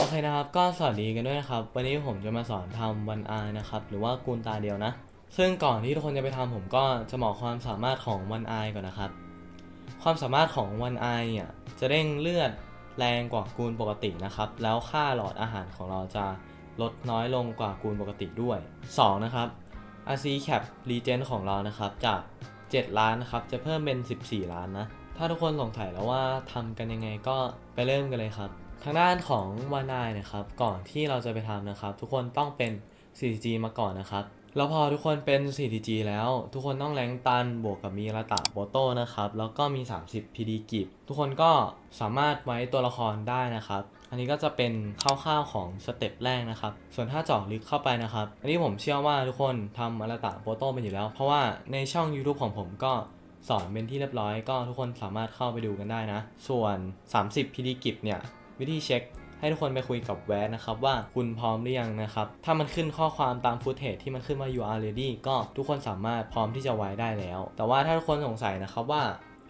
โอเคนะครับก็สวัสดีกันด้วยนะครับ วันนี้ผมจะมาสอนทำวันอานะครับ หรือว่ากูนตาเดียวนะ ซึ่งก่อนที่ทุกคนจะไปทำผมก็จะบอกความสามารถของวันอายก่อนนะครับ ความสามารถของวันอายเนี่ยจะเร่งเลือดแรงกว่ากูนปกตินะครับ แล้วค่าหลอดอาหารของเราจะลดน้อยลงกว่ากูนปกติด้วย 2 นะครับ RC Cap Regen ของเรานะครับจาก 7 ล้านนะครับจะเพิ่มเป็น 14 ล้านนะ ถ้าทุกคนสงสัยแล้วว่าทำกันยังไงก็ไปเริ่มกันเลยครับ ทางด้านของวานายนะครับ ก่อนที่เราจะไปทำนะครับ ทุกคนต้องเป็น 4G มาก่อนนะครับ แล้วพอทุกคนเป็น 4G แล้ว ทุกคนต้องแรงตันบวกกับมีระตะโบโต้นะครับ แล้วก็มี 30 PD กิบทุกคนก็สามารถไว้ตัวละครได้นะครับ อันนี้ก็จะเป็นคร่าวๆของสเต็ปแรกนะครับ ส่วนถ้าเจาะลึกเข้าไปนะครับ อันนี้ผมเชื่อว่าทุกคนทำอรตะโบโต้เป็นอยู่แล้ว เพราะว่าในช่อง YouTube ของผมก็สอนเป็นที่เรียบร้อยก็ทุกคนสามารถเข้าไปดูกันได้นะ ส่วน 30 PD กิบเนี่ย วิธีเช็คให้ทุกคนไปคุยกับแวดนะครับว่าคุณพร้อมหรือยังนะครับ ถ้ามันขึ้นข้อความตามฟุตเทจที่มันขึ้นว่า you are ready ก็ทุกคนสามารถพร้อมที่จะไว้ได้แล้ว แต่ว่าถ้าทุกคนสงสัยนะครับว่า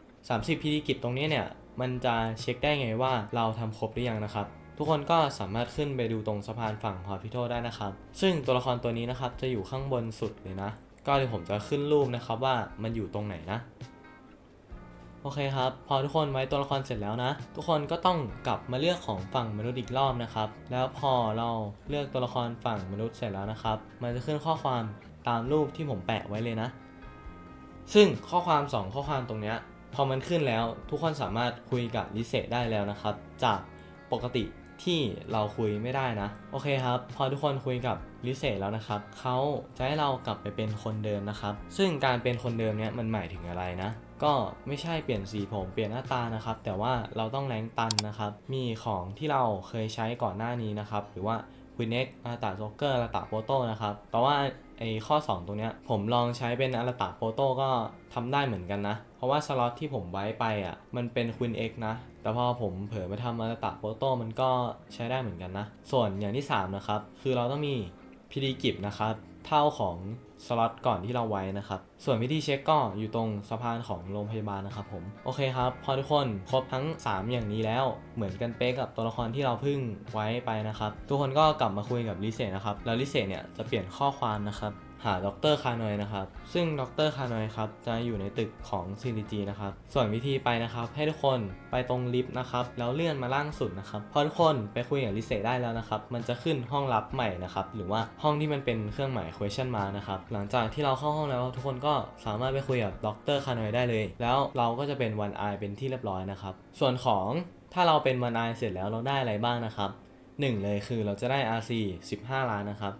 30พีดีกิจตรงนี้เนี่ยมันจะเช็คได้ไงว่าเราทำครบหรือยังนะครับ ทุกคนก็สามารถขึ้นไปดูตรงสะพานฝั่งฮอพิโตได้นะครับ ซึ่งตัวละครตัวนี้นะครับจะอยู่ข้างบนสุดเลยนะ ก็เดี๋ยวผมจะขึ้นรูปนะครับว่ามันอยู่ตรงไหนนะ โอเคครับ พอทุกคนไว้ตัวละครเสร็จแล้วนะ ทุกคนก็ต้องกลับมาเลือกของฝั่งมนุษย์อีกรอบนะครับ แล้วพอเราเลือกตัวละครฝั่งมนุษย์เสร็จแล้วนะครับ มันจะขึ้นข้อความตามรูปที่ผมแปะไว้เลยนะ ซึ่งข้อความ 2 ข้อความตรงเนี้ยพอมันขึ้นแล้วทุกคนสามารถคุยกับลิเซได้แล้วนะครับ จากปกติ ที่เราคุยไม่ได้นะ โอเคครับ พอทุกคนคุยกับลิเซแล้วนะครับเขาจะให้เรากลับไปเป็นคนเดิมนะครับ ซึ่งการเป็นคนเดิมเนี้ยมันหมายถึงอะไรนะก็ไม่ใช่เปลี่ยนสีผมเปลี่ยนหน้าตานะครับ แต่ว่าเราต้องแรงตันนะครับ มีของที่เราเคยใช้ก่อนหน้านี้นะครับ หรือว่าควินเอ็กอาราตาโจเกอร์อาราตาโปโต้นะครับ แต่ว่าไอ้ข้อ 2 ตรงเนี้ยผมลองใช้เป็นอาราตาโปโต้ก็ทำได้เหมือนกันนะ เพราะว่าสล็อตที่ผมไว้ไปอะ มันเป็นควินเอ็กนะ แต่พอผมเผลอมาทำอาตาโปโต้มันก็ใช้ได้เหมือนกันนะ ส่วนอย่างที่ 3 นะครับ คือเราต้องมีพีดีกิบนะครับ เท่าของสล็อตก่อนที่เราไว้นะครับ ส่วนวิธีเช็คก็อยู่ตรงสะพานของโรงพยาบาลนะครับผม โอเคครับ พอทุกคนครบทั้ง 3 อย่างนี้แล้ว เหมือนกันเป๊ะกับตัวละครที่เราเพิ่งไว้ไปนะครับ ทุกคนก็กลับมาคุยกับลิเซ่นะครับ แล้วลิเซ่เนี่ยจะเปลี่ยนข้อความนะครับ หาดรคานอยนะครับ ซึ่งดรคานอยครับจะอยู่ในตึกของ CDG นะครับ ส่วนวิธีไปนะครับ ให้ทุกคนไปตรงลิฟต์นะครับ แล้วเลื่อนมาล่างสุดนะครับ พอทุกคนไปคุยกับลิเซได้แล้วนะครับ มันจะขึ้นห้องลับใหม่นะครับ หรือว่าห้องที่มันเป็นเครื่องหมาย question mark นะครับ หลังจากที่เราเข้าห้องแล้วทุกคนก็สามารถไปคุยกับดรคานอยได้เลย แล้วเราก็จะเป็นวันไอเป็นที่เรียบร้อยนะครับ ส่วนของถ้าเราเป็นวันไอเสร็จแล้วเราได้อะไรบ้างนะครับหนึ่งเลยคือเราจะได้ RC 15 ล้านนะครับ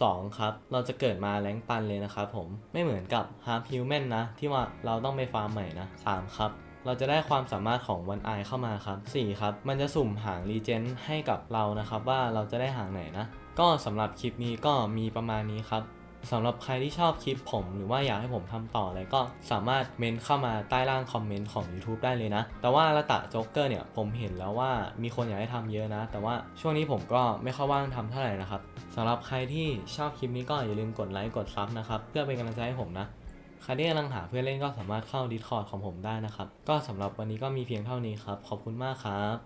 2ครับ เราจะเกิดมาแรงปันเลยนะครับผม ไม่เหมือนกับ Half Human นะ ที่ว่าเราต้องไปฟาร์มใหม่นะ 3 ครับ เราจะได้ความสามารถของวันไอเข้ามาครับ 4 ครับ มันจะสุ่มหางรีเจนให้กับเรานะครับ ว่าเราจะได้หางไหนนะ ก็สำหรับคลิปนี้ก็มีประมาณนี้ครับ สำหรับใครที่ชอบคลิปผมหรือว่าอยากให้ผมทำต่ออะไรก็สามารถเมนเข้ามาใต้ล่างคอมเมนต์ของ YouTube ได้เลยนะ แต่ว่าละตะโจ๊กเกอร์เนี่ยผมเห็นแล้วว่ามีคนอยากให้ทำเยอะนะ แต่ว่าช่วงนี้ผมก็ไม่ค่อยว่างทำเท่าไหร่นะครับสำหรับใครที่ชอบคลิปนี้ก็อย่าลืมกดไลค์กดซับนะครับเพื่อเป็นกำลังใจให้ผมนะใครที่กำลังหาเพื่อนเล่นก็สามารถเข้า Discord ของผมได้นะครับ ก็สำหรับวันนี้ก็มีเพียงเท่านี้ครับ ขอบคุณมากครับ